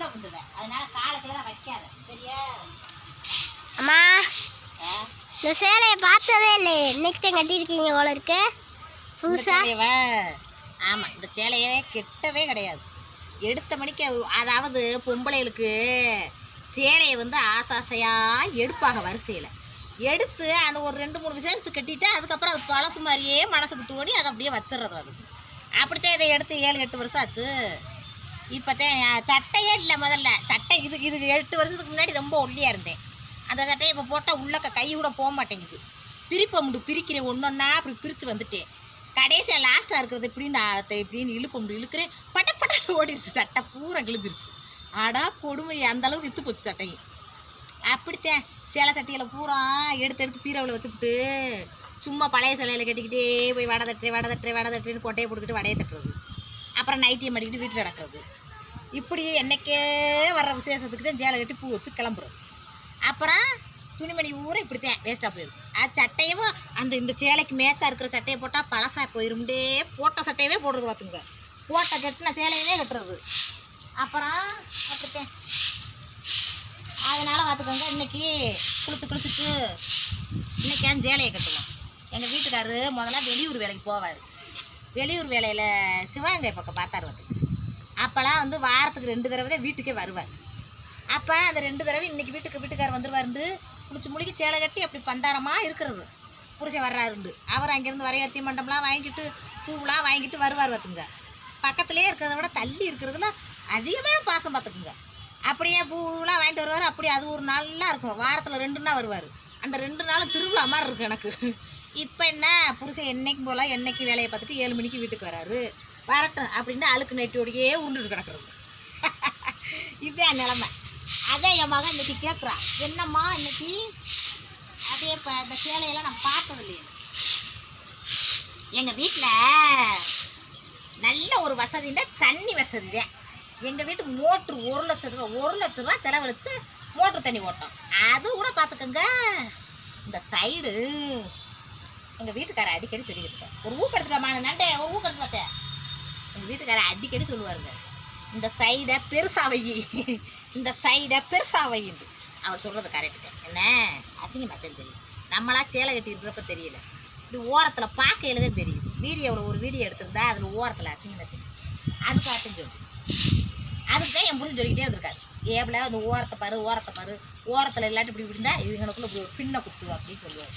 உள்ள விழுந்துத அதனால காலத்துல தான் வைக்காத. சரியா? அம்மா? இந்த சேலையை பார்த்ததே இல்லையே. இன்னைக்கு தான் கட்டியிருக்கீங்க போல இருக்கு. இந்த புதுசா? சேலையவா? ஆமா இந்த சேலையவே கெட்டவே கிடையாது. எடுத்த மணிக்கு அதாவது பொம்பளைகளுக்கு சேலையை வந்து ஆசாசையா எடுப்பாங்க வரிசையில. எடுத்து அந்த ஒரு ரெண்டு மூணு விசேஷத்துக்கு கட்டிட்டு அதுக்கப்புறம் அது பழசு மாதிரியே மனசுக்கு தோணி அதை அப்படியே வச்சிடுறது அது. அப்படித்தான் இதை எடுத்து ஏழு எட்டு வருஷம் ஆச்சு. இப்போத்தான் சட்டையே இல்லை முதல்ல. சட்டை இது இது எட்டு வருஷத்துக்கு முன்னாடி ரொம்ப ஒல்லியாக இருந்தேன். அந்த சட்டையை இப்போ போட்டால் உள்ளக்க கை கூட போக மாட்டேங்குது. பிரிப்ப முடி பிரிக்கிறேன் ஒன்றொன்னா அப்படி பிரித்து வந்துட்டேன். கடைசியாக லாஸ்ட்டாக இருக்கிறது இப்படின்னு அதை இப்படின்னு இழுக்க முடி இழுக்கிறேன். பட்ட பட்டன்னு ஓடிடுச்சு சட்டை பூரா கிழிஞ்சிருச்சு. ஆடா கொடுமை. அந்த அளவுக்கு வித்து போச்சு சட்டையும் அப்படித்தான் சேலை சட்டைகளை பூரா எடுத்து எடுத்து பீரவில் வச்சுப்புட்டு சும்மா பழைய சிலையில் கட்டிக்கிட்டே போய் வடை தட்டுறேன் வடை தட்டுறேன் வடை தட்டுறேன்னு கொட்டையை போட்டுக்கிட்டு வடையை தட்டுறது. அப்புறம் நைட்டியை மாட்டிக்கிட்டு வீட்டில் நடக்கிறது. இப்படி என்னைக்கே வர்ற விசேஷத்துக்கு தான் சேலை கட்டி பூ வச்சு கிளம்புறோம். அப்புறம் துணிமணி ஊரை இப்படித்தான் வேஸ்ட்டாக போயிடுது அது சட்டையும் அந்த இந்த சேலைக்கு மேட்சாக இருக்கிற சட்டையை போட்டால் பழசாக போயிரும்டே. போட்ட சட்டையவே போடுறது பார்த்துங்க. போட்ட கட்டின சேலையவே கட்டுறது. அப்புறம் அப்படித்தேன். அதனால் பார்த்துக்கோங்க இன்றைக்கி குளித்து குளிச்சுட்டு இன்னைக்கான் சேலையை கட்டுவோம். எங்கள் வீட்டுக்காரரு முதல்ல வெளியூர் வேலைக்கு போவார். வெளியூர் வேலையில் சிவகங்கை பக்கம் பார்த்தாரு வந்து அப்போல்லாம் வந்து வாரத்துக்கு ரெண்டு தடவை தான் வீட்டுக்கே வருவார். அப்போ அந்த ரெண்டு தடவை இன்னைக்கு வீட்டுக்கு வீட்டுக்காரர் வந்துருவாருண்டு குளிச்சு முழுக்கி சேலை கட்டி அப்படி பந்தாடமாக இருக்கிறது. புருஷன் வர்றாருண்டு அவர் அங்கேருந்து வரைய மண்டபம்லாம் வாங்கிட்டு பூவெலாம் வாங்கிட்டு வருவார் பார்த்துங்க பக்கத்துலேயே இருக்கிறத விட தள்ளி இருக்கிறதுல அதிகமான பாசம் பார்த்துக்குங்க. அப்படியே பூவெலாம் வாங்கிட்டு வருவார். அப்படியே அது ஒரு நல்லா இருக்கும். வாரத்தில் ரெண்டு நாள் வருவார். அந்த ரெண்டு நாளும் திருவிழா மாதிரி இருக்கும் எனக்கு. இப்போ என்ன? புருஷன் என்னைக்கும் போல் என்னைக்கு வேலையை பார்த்துட்டு ஏழு மணிக்கு வீட்டுக்கு வராரு. வரட்டும் அப்படின்னு அழுக்கு நைட்டோடையே உருண்டு கிடக்குறது. இதுதான் நிலமை. அதான் என் மகன் இன்னைக்கு கேட்குறான் என்னம்மா இன்னைக்கு? அதே இப்போ இந்த சேலையெல்லாம் நான் பார்த்தது இல்லையே எங்கள் வீட்டில் நல்ல ஒரு வசதின்னா தண்ணி வசதி தான். எங்கள் வீட்டு மோட்ரு ஒரு லட்ச ரூபா ஒரு லட்ச ரூபா செலவழித்து மோட்ரு தண்ணி ஓட்டோம். அது கூட பார்த்துக்கோங்க. இந்த சைடு எங்கள் வீட்டுக்காரர் அடிக்கடி சொல்லிக்கிட்டு இருக்கேன் ஒரு ஊக்கு எடுத்துட்டாமா நண்டே ஒரு ஊக்கடுத்து பார்த்தேன் எங்கள் வீட்டுக்காரர் அடிக்கடி சொல்லுவாருங்க இந்த சைடை பெருசாக வை. இந்த சைடை பெருசாக வைன்னு அவர் சொல்கிறது கரெக்டு என்ன? அசிங்கமாக தான் தெரியும் நம்மளா சேலை கட்டி இருக்கிறப்ப தெரியல. இப்படி ஓரத்தில் பார்க்க எழுத தெரியும் வீடியோவில் ஒரு வீடியோ எடுத்திருந்தா அதில் ஓரத்தில் அசிங்கமாக தெரியும் அது காட்டும் சொல்லி. அதுக்கு தான் என் புரிஞ்சு சொல்லிக்கிட்டே இருந்திருக்காரு ஏபில் அந்த ஓரத்தை பாரு ஓரத்தை பாரு. ஓரத்தில் இல்லாட்டி இப்படி இப்படி இருந்தால் இவங்களுக்குள்ள இப்படி ஒரு பின்ன அப்படின்னு சொல்லுவார்.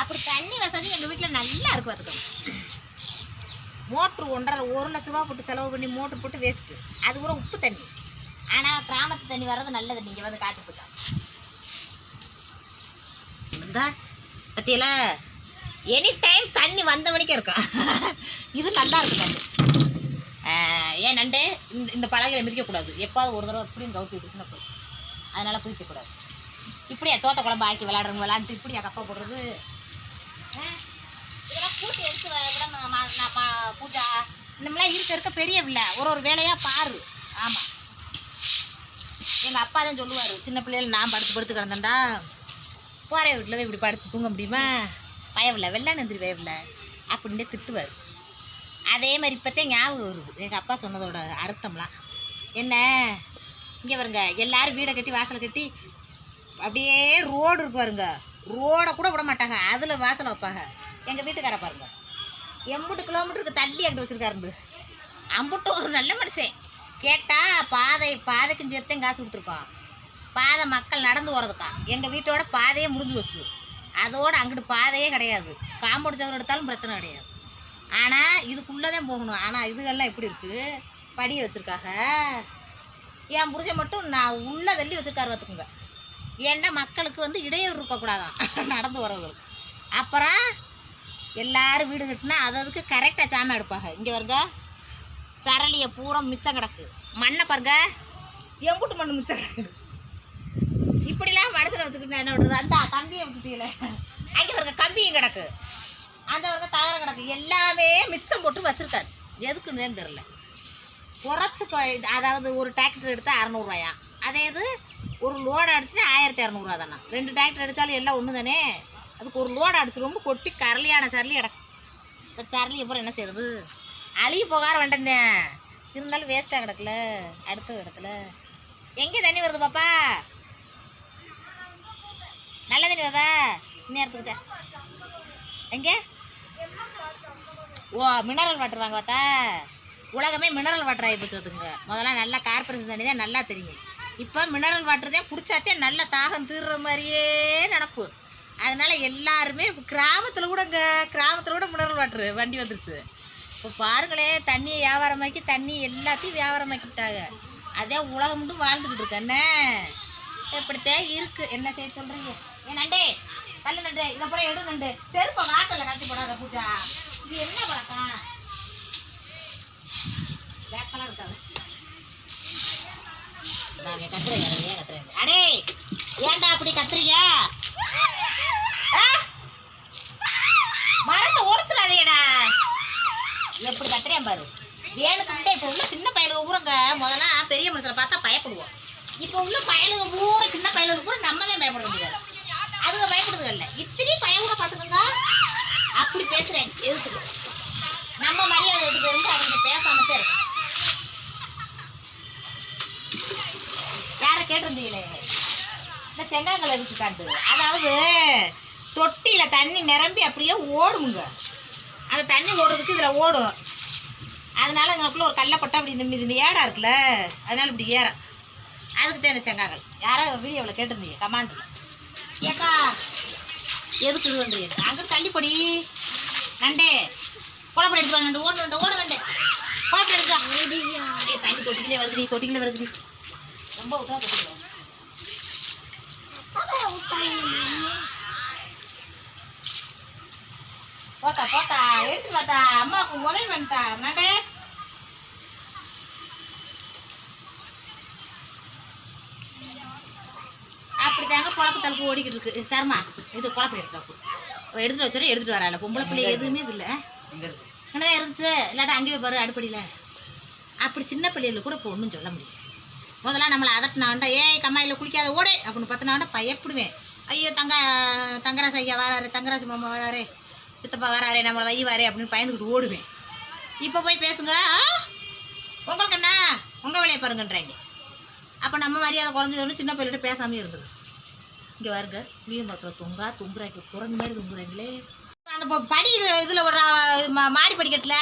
அப்படி தண்ணி வசதி எங்கள் வீட்டில் நல்லா இருக்கு பார்த்துக்கோங்க மோட்ரு ஒன்றரை ஒரு லட்ச ரூபா போட்டு செலவு பண்ணி மோட்ரு போட்டு வேஸ்ட்டு அது கூட உப்பு தண்ணி. ஆனால் கிராமத்து தண்ணி வர்றது நல்லது. நீங்கள் வந்து காட்டு போச்சா பத்தியில? எனி டைம் தண்ணி வந்த மணிக்கே இருக்கும். இது நல்லா இருக்கு தண்ணி. ஏன் நண்டே? இந்த இந்த பழகையில் மிதிக்கக்கூடாது எப்பாவது ஒரு தடவை இப்படியும் கவுத்தி விட்டுச்சுன்னா போச்சு. அதனால் குதிக்கக்கூடாது இப்படியா? சோத்த குழம்பு ஆக்கி விளாடுறவங்க விளாண்டுட்டு இப்படியா கப்பா போடுறது? இதெல்லாம் கூட்டி எடுத்து வ- விட ம- பூஜா இந்தமெல்லாம் இருக்க இருக்க பெரிய பிள்ளை ஒரு ஒரு வேலையாக பாரு. ஆமாம் எங்கள் அப்பா தான் சொல்லுவார் சின்ன பிள்ளைகள் நான் படுத்து படுத்து கிடந்தேன்டா. போகிற வீட்டில் இப்படி படுத்து தூங்க முடியுமா? பயவில்லை வெள்ளான்னு எந்திரி பயவில்லை அப்படின்ட்டு திட்டுவார். அதே மாதிரி இப்போத்தே ஞாபகம் வருது. எங்கள் அப்பா சொன்னதோட அர்த்தம்லாம். என்ன? இங்கே வருங்க எல்லாரும் வீடை கட்டி வாசலை கட்டி அப்படியே ரோடு இருக்கு பாருங்க. ரோடை கூட விட மாட்டாங்க. அதில் வாசல் வைப்பாங்க. எங்கள் வீட்டுக்கார பாருங்க. எண்பது கிலோமீட்டருக்கு தள்ளி அங்கிட்டு வச்சுருக்காரு அம்புட்டு ஒரு நல்ல மனுஷன். கேட்டால் பாதை பாதைக்கும் சேர்த்தேன் காசு கொடுத்துருக்கோம் பாதை மக்கள் நடந்து போகிறதுக்கா எங்கள் வீட்டோட பாதையே முடிஞ்சு வச்சு அதோட அங்கிட்டு பாதையே கிடையாது. காம்பவுண்ட் சவர் எடுத்தாலும் பிரச்சனை கிடையாது. ஆனால் இதுக்குள்ளே தான் போகணும். ஆனால் இதுகள்லாம் எப்படி இருக்குது படியை வச்சுருக்காங்க. என் புருஷன் மட்டும் நான் உள்ளே தள்ளி வச்சுருக்காரு பார்த்துக்குங்க ஏன்னா மக்களுக்கு வந்து இடையூறு இருக்கக்கூடாதான்? நடந்து வர்றவங்களுக்கு அப்புறம் எல்லாரும் வீடு கட்டினா அது அதுக்கு கரெக்டாக சாமி எடுப்பாங்க. இங்கே வருங்க சரளியை பூரா மிச்சம் கிடக்கு. மண்ணை பாருங்க. எம்புட்டு மண் மிச்சம் கிடக்கு. இப்படிலாம் மனசில் வச்சுக்கிட்டு என்ன பண்ணுறது அந்த கம்பியை விட்டுட்டீங்களே அங்கே வருங்க கம்பியும் கிடக்கு. அந்த வருங்க தகரம் கிடக்கு. எல்லாமே மிச்சம் போட்டு வச்சுருக்காரு. எதுக்குன்னு தெரில குறைச்சி அதாவது ஒரு டிராக்டர் எடுத்தால் அறநூறுவாயா அதே இது ஒரு லோடு அடிச்சுன்னா ஆயிரத்தி இரநூறுவா தானே ரெண்டு டிராக்டர் அடித்தாலும் எல்லாம் ஒன்று தானே அதுக்கு ஒரு லோடு அடிச்சு ரொம்ப கொட்டி கரலியான சரளி கிடக்கு இந்த சரளி அப்புறம் என்ன செய்யறது அழுகி போகார வேண்டேன் இருந்தாலும் வேஸ்ட்டாக கிடக்குல. அடுத்த இடத்துல. எங்கே தண்ணி வருது பாப்பா? நல்ல தண்ணி வருதா? இந்நேரத்துக்கு எங்கே? ஓ மினரல் வாட்டர் வாங்க பார்த்தா? உலகமே மினரல் வாட்டர் ஆகி போச்சு அதுங்க முதல்ல நல்லா கார்பரேஷன் தண்ணி தான் நல்லா தெரியும். இப்போ மினரல் வாட்டர் தான் குடித்தாத்தே நல்ல தாகம் தீர்ற மாதிரியே நினப்பு அதனால எல்லாருமே இப்போ கிராமத்தில் கூடங்க கிராமத்தில் கூட மினரல் வாட்ரு வண்டி வந்துருச்சு. இப்போ பாருங்களேன் தண்ணியை வியாபாரமாக்கி தண்ணி எல்லாத்தையும் வியாபாரமாக்கிட்டாங்க அதே உலகம் மட்டும் வாழ்ந்துக்கிட்டு இருக்கண்ணே இப்படித்தான் இருக்குது என்ன செய்ய சொல்கிறீங்க ஏ நண்டே தள்ளு நண்டு இதை அப்புறம் எடு நண்டு. செருப்பை வாசலில் கட்டி போடாத பூஜா. இது என்ன பழக்கம் வேக்கெல்லாம் இருக்காது நாங்க கத்துறீங்க ஏன் கத்துறீங்க அடே ஏன்டா அப்படி கத்துறீங்க? ஆ? மரத்தை ஒடுத்துலாதேடா எப்படி கத்துறேன் பாரு. வேணுக்கிட்டே இப்போ உள்ள சின்ன பயலுக ஊரங்க. முதல்ல பெரிய மனுஷனை பார்த்தா பயப்படுவோம். இப்போ உள்ள பயலுக பூரா சின்ன பயலுக பூரா நம்ம தான் பயப்பட வேண்டியது அதுங்க பயப்படுதுங்க இல்லை. இத்தனையும் பயவுட பார்த்துக்கோங்க. அப்படி பேசுகிறேன் எதுக்கு? நம்ம மரியாதை விட்டு இருந்து அவங்க பேசாமத்தே இருக்கும் கேட்டிருந்தீங்களே? இந்த செங்காங்கல் எதுக்கு காட்டு அதாவது தொட்டியில் தண்ணி நிரம்பி அப்படியே ஓடுமுங்க அந்த தண்ணி ஓடுறதுக்கு இதில் ஓடும். அதனால எங்களுக்குள்ள ஒரு கல்லை அப்படி இந்த இது ஏடா இருக்குல்ல? அதனால இப்படி ஏற அதுக்கு தான் இந்த செங்காங்கல் யாரோ வீடியோவில் கேட்டிருந்தீங்க? கமாண்டில் ஏக்கா எதுக்கு இது வந்து? அங்கே தள்ளிப்படி. நண்டே. குழப்பம் எடுத்து நண்டு. ஓடு நண்டு. ஓட நண்டு. குழப்பம் எடுத்து தண்ணி தொட்டிக்கிலே வருது தொட்டிக்கிலே வருது ரொம்ப விட்டா தொட்டிக்கில போத்தா போத்தா எடுத்து பார்த்தா அம்மாவுக்கு உதவி பண்ணிட்டா. நண்டே அப்படி தாங்க குழப்ப தடுப்பு ஓடிக்கிட்டு இருக்கு. சர்மா இது குழப்பம் எடுத்துட்டு எடுத்துட்டு வச்சோட எடுத்துட்டு வரால பொம்பளை பிள்ளை எதுவுமே இது இல்லை என்னதான் இருந்துச்சு? இல்லாட்டா அங்கேயே பாரு அடுப்படியில். அப்படி சின்ன பிள்ளைகளுக்கு கூட இப்போ ஒன்றும் சொல்ல முடியல. முதல்ல நம்மளை அதட்டினாண்டா ஏய் கம்மாயில் குளிக்காத ஓடு அப்படின்னு பார்த்தினாண்டா பயப்படுவேன். ஐயோ தங்க தங்கராசு ஐயா வராரு தங்கராசு மாமா வராரு சித்தப்பா வராரு நம்மளை வை வாரே அப்படின்னு பயந்துக்கிட்டு ஓடுவேன். இப்போ போய் பேசுங்க உங்களுக்கு என்ன? உங்கள் வேலையை பாருங்கன்றாங்க. அப்போ நம்ம மரியாதை குறைஞ்சதுன்னு சின்ன பிள்ளைகிட்ட பேசாமே இருந்தது. இங்கே வருங்க புளியம் பாத்திரம் தொங்கா தும்புறாங்க குரங்கு மாதிரி தும்புறாங்களே அந்த படி இதில் ஒரு மா- மாடி படிக்கட்டில்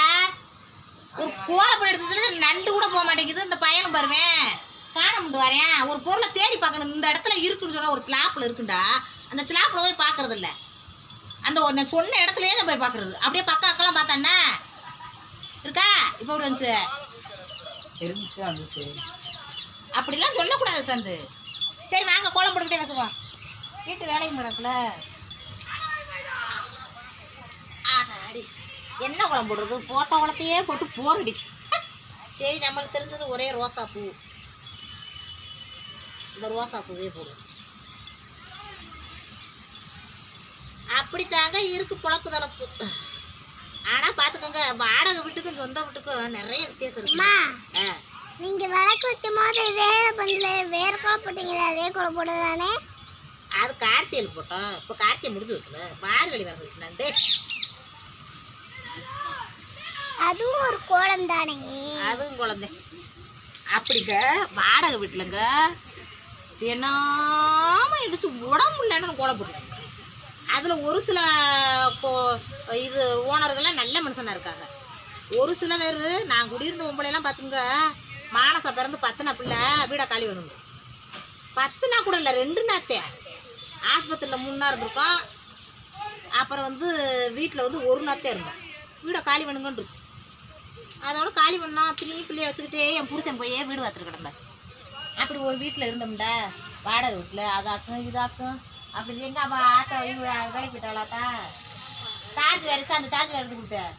ஒரு கோலப்படி எடுத்ததுல நண்டு கூட போக மாட்டேங்குது இந்த பயலும் பாருவேன் காண முடியும் வரேன் ஒரு பொருளை தேடி பார்க்கணும். இந்த இடத்துல இருக்குன்னு சொன்னா ஒரு ஸ்லாப்பில் இருக்குண்டா. அந்த ஸ்லாப்பில் போய் பார்க்கறது இல்ல அந்த ஒரு நான் சொன்ன இடத்துலயே தான் போய் பார்க்கறது. அப்படியே பக்கம் அக்கெல்லாம் பார்த்தானே இருக்கா? இப்போ இப்படி வந்துச்சு? அப்படிலாம் சொல்லக்கூடாது சந்து. சரி வாங்க கோலம் போட்டுக்கிட்டே பேசுவோம். வீட்டு வேலையும் நடக்கல என்ன குழம்பு போடுறது? போட்ட குளத்தையே போட்டு போர் அடிக்கு சரி நம்மளுக்கு தெரிஞ்சது ஒரே ரோசா பூ. இந்த ரோசா பூவே போதும். அப்படித்தாங்க இருக்கு பொழப்பு தளப்பு ஆனா பாத்துக்கோங்க வாடகை வீட்டுக்கும் சொந்த வீட்டுக்கும் நிறைய வித்தியாசம் இருக்கு. அம்மா ஆ. நீங்க விளக்கு வைக்கும் போது இதே பண்ணல வேற குழம்பு போட்டீங்களா அதே குழம்பு போட்டதானே அது கார்த்திகையில் போட்டோம். இப்போ கார்த்திகை முடிஞ்சு வச்சுல மார்கழி வரது வச்சுனாண்டு அதுவும் ஒரு கோலம் தானே? அதுவும் குழந்தை. அப்படிங்க வாடகை வீட்டிலங்க தினாமல் எதிர்த்து உடம்பு இல்லைன்னு கோலம் போட்டுருக்காங்க அதில் ஒரு சில இப்போ இது ஓனர்கள்லாம் நல்ல மனுஷனாக இருக்காங்க. ஒரு சில பேர் நான் குடியிருந்த பொம்பளையெல்லாம் பார்த்துங்க மானசா பிறந்து பத்துனா பிள்ளை வீடை காலி வேணும் பத்துனா கூட இல்லை ரெண்டு நாத்தே. ஆஸ்பத்திரியில் மூணு நாள் இருந்திருக்கோம் அப்புறம் வந்து வீட்டில் வந்து ஒரு நாத்தே இருந்தோம் வீடை காலி வேணுங்கன்றுச்சு அதோட காலி பண்ணா திரும்பி பிள்ளைய வச்சுக்கிட்டே என் புருஷன் போயே வீடு வாத்துட்டு கிடந்தேன். அப்படி ஒரு வீட்டில் இருந்தோம்டா வாடகை வீட்டில் அதாக்கும் இதாக்கும் அப்படி எங்க அப்பா ஆத்தா வேலைக்கு போயிட்டாளாத்தா? சார்ஜ் வேறு அந்த சார்ஜ் வேறு எடுத்து கொடுத்தேன்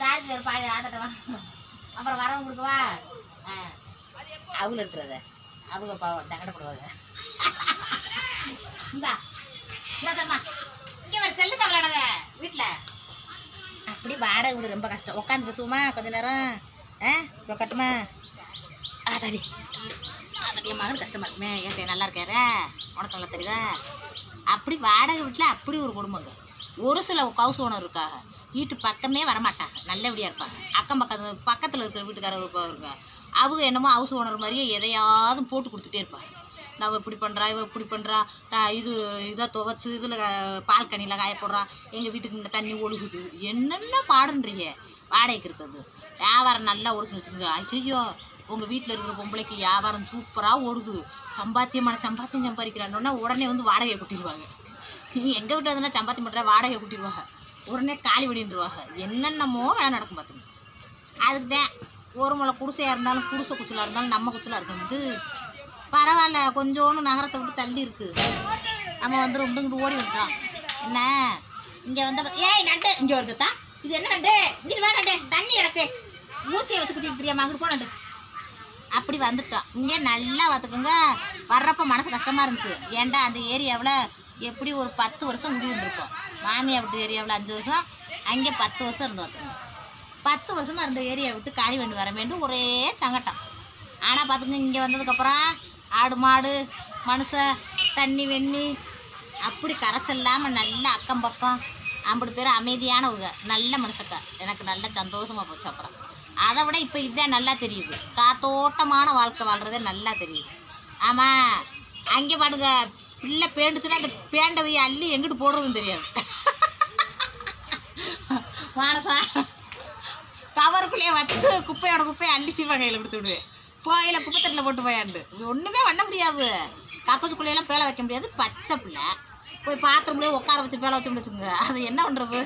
சார்ஜ் வேறு பாய் ஆத்தட்டவா அப்புறம் வரவங்க கொடுக்கவா ஆ. அவங்க எடுத்துறத அவங்க பாவம் சங்கடப்படுவாங்க. இந்தா இந்தா சம்மா இங்கே வர செல்லு தவளானத வீட்டில் அப்படி வாடகை வீடு ரொம்ப கஷ்டம். உட்காந்து சும்மா கொஞ்ச நேரம் ஆ இப்போ கட்டுமா? ஆதாடி என் மகன் கஷ்டமா இருக்குமே ஏன் நல்லா இருக்காரு? உனக்கு நல்லா தெரியுதா? அப்படி வாடகை வீட்டில் அப்படி ஒரு குடும்பங்க. ஒரு சில ஹவுஸ் ஓனர் இருக்காங்க. வீட்டு பக்கமே வரமாட்டாங்க. நல்லபடியாக இருப்பாங்க. அக்கம் பக்கத்து பக்கத்தில் இருக்கிற வீட்டுக்காரங்க இருப்பாங்க. அவங்க என்னமோ ஹவுஸ் ஓனர் மாதிரியே எதையாவது போட்டு கொடுத்துட்டே இருப்பாங்க. நான் இப்படி பண்ணுறா இவ இப்படி பண்ணுறா இது இதை துவைச்சு இதில் பால் கனியில் காய போடுறா எங்கள் வீட்டுக்கு இந்த தண்ணி ஒழுகுது. என்னென்ன பாடுன்றீங்க? வாடகைக்கு இருக்கிறது. வியாபாரம் நல்லா ஓடிச்சு வச்சுக்கோங்க ஐயோ உங்கள் வீட்டில் இருக்கிற பொம்பளைக்கு வியாபாரம் சூப்பராக ஓடுது. சம்பாத்தியமான சம்பாத்தியம் சம்பாதிக்கிறான்னா உடனே வந்து வாடகையை கூட்டிடுவாங்க. நீ எங்கள் வீட்டில் இருந்தால் சம்பாத்தியம் பண்ணுற வாடகை கூட்டிடுவாங்க. உடனே காலி வெடின்றுவாங்க என்னென்னமோ வேலை நடக்கும் பார்த்துங்க அதுக்கு தான் ஒரு முளை குடிசையாக இருந்தாலும் குடிசை குச்சலாக இருந்தாலும் நம்ம குச்சலாக இருக்கணுது பரவாயில்ல கொஞ்சோன்னு நகரத்தை விட்டு தள்ளி இருக்குது நம்ம வந்து ரொம்ப இங்கிட்டு ஓடி வந்துட்டோம். என்ன? இங்கே வந்த ஏய் நண்டு. இங்கே வருதுத்தா இது என்ன நண்டு? இங்கே வேணாண்டே தண்ணி கிடக்கு ஊசியை வச்சு குத்திட்டு தெரியாம அங்கிட்டு போனண்டு அப்படி வந்துட்டோம். இங்கே நல்லா பார்த்துக்கோங்க வர்றப்போ மனசு கஷ்டமாக இருந்துச்சு. ஏன்டா அந்த ஏரியாவில் எப்படி ஒரு பத்து வருஷம் குடியிருந்திருப்போம் மாமியார் விட்டு ஏரியாவில் அஞ்சு வருஷம் அங்கே பத்து வருஷம் இருந்து பார்த்துக்கோங்க பத்து வருஷமாக இருந்த ஏரியா விட்டு காலி பண்ணி வர வேண்டும். ஒரே சங்கட்டம் ஆனால் பார்த்துங்க இங்கே வந்ததுக்கப்புறம் ஆடு மாடு மனுஷ தண்ணி வெண்ணி அப்படி கரைச்சல் இல்லாமல் அக்கம் பக்கம். ஐம்பது பேர் அமைதியானவங்க நல்ல மனுஷக்கா எனக்கு நல்ல சந்தோஷமாக போச்சு அப்புறம். அதை விட இப்போ இதுதான் நல்லா தெரியுது. காத்தோட்டமான வாழ்க்கை வாழ்கிறதே நல்லா தெரியுது. ஆமாம் அங்கே பாடுங்க பிள்ளை பேண்டுச்சுன்னா அந்த பேண்டவையை அள்ளி எங்கிட்டு போடுறதுன்னு தெரியாது. மானசா கவருக்குள்ளேயே வச்சு குப்பையோட குப்பையை அள்ளி கையில் கொடுத்து விடுவேன் குப்பை குப்பைத்தட்டில் போட்டு போயாண்டு. ஒன்றுமே பண்ண முடியாது. கக்கத்துக்குள்ளேயெல்லாம் பேலை வைக்க முடியாது. பச்சை பிள்ளை. போய் பாத்திரம்லேயே உட்கார வச்சு பேலை வச்சு முடிச்சுங்க அது என்ன பண்ணுறது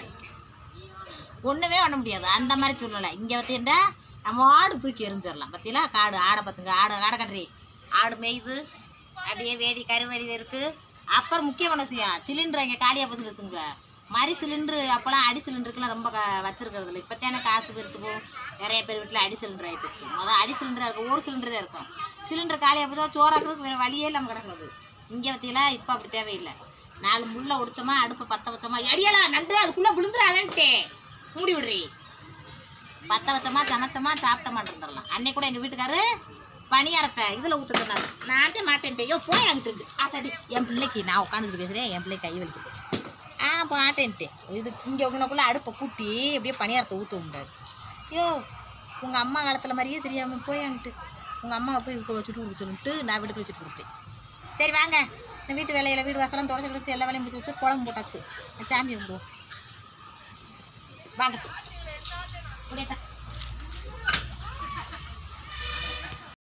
ஒன்றுமே பண்ண முடியாது. அந்த மாதிரி சூழ்நிலை. இங்கே வச்சுட்டா நம்ம ஆடு தூக்கி எரிஞ்சிடலாம் பார்த்தீங்களா காடு ஆடை பார்த்துங்க ஆடு ஆடை கட்டுறி. ஆடு மேய்து. அப்படியே வேடி கருவெளியில் இருக்குது அப்புறம் முக்கியமான விஷயம் சிலிண்டர் இங்கே காலியாக போச்சு வச்சுங்க மாதிரி சிலிண்டரு அப்போல்லாம் அடி சிலிண்டருக்குலாம் ரொம்ப க வச்சுருக்கிறது இல்லை இப்போ தானே காசு பெருத்து போகும் நிறைய பேர் வீட்டில் அடி சிலிண்டர் ஆகிப்போச்சு மொதல் அடி சிலிண்டராக இருக்கும். ஒரு சிலிண்டர் தான் இருக்கும். சிலிண்டர் காலியாக போச்சா சோறாக்குறதுக்கு வேறு வழியே இல்லாமல் கிடக்கிறது. இங்கே பார்த்தீங்களா இப்போ அப்படி தேவையில்லை. நாலு முள்ள உடிச்சோமா அடுப்பை பற்ற வச்சோமா. அடியலாம் நண்டு அதுக்குள்ளே விழுந்துடாதன்ட்டே மூடி விடுறி. பற்ற வச்சமா சமச்சமா சாப்பிட்ட இருந்துடலாம் அன்னைக்கு கூட எங்கள் வீட்டுக்காரு பணியாரத்தை இதில் ஊற்ற சொன்னாரு. நான் மாட்டேன்ட்டே ஐயோ போய் அங்கிட்டு ஆத்தாடி என் பிள்ளைக்கு நான் உட்காந்துக்கிட்டு பேசுகிறேன் என் பிள்ளைக்கு கை வலிக்குது ஆ மாட்டேன்ட்டு இது இங்கே உங்களுக்குள்ள அடுப்பை கூட்டி அப்படியே பணியாரத்தை ஊற்ற முடியாது ஐயோ உங்கள் அம்மா காலத்தில் மாதிரியே தெரியாமல் போய் அங்கிட்டு உங்கள் அம்மாவை போய் வச்சுட்டு கொடுக்க சொல்லிட்டு நான் வீட்டுக்கு வச்சுட்டு கொடுத்தேன் சரி வாங்க. இந்த வீட்டு வேலையில் வீடு வாசலாம் தொடச்சி கிடச்சி எல்லா வேலையும் முடிச்சு வச்சு குழம்பு போட்டாச்சு. சாமி கும்பிடுவோம். வாங்க அப்படியே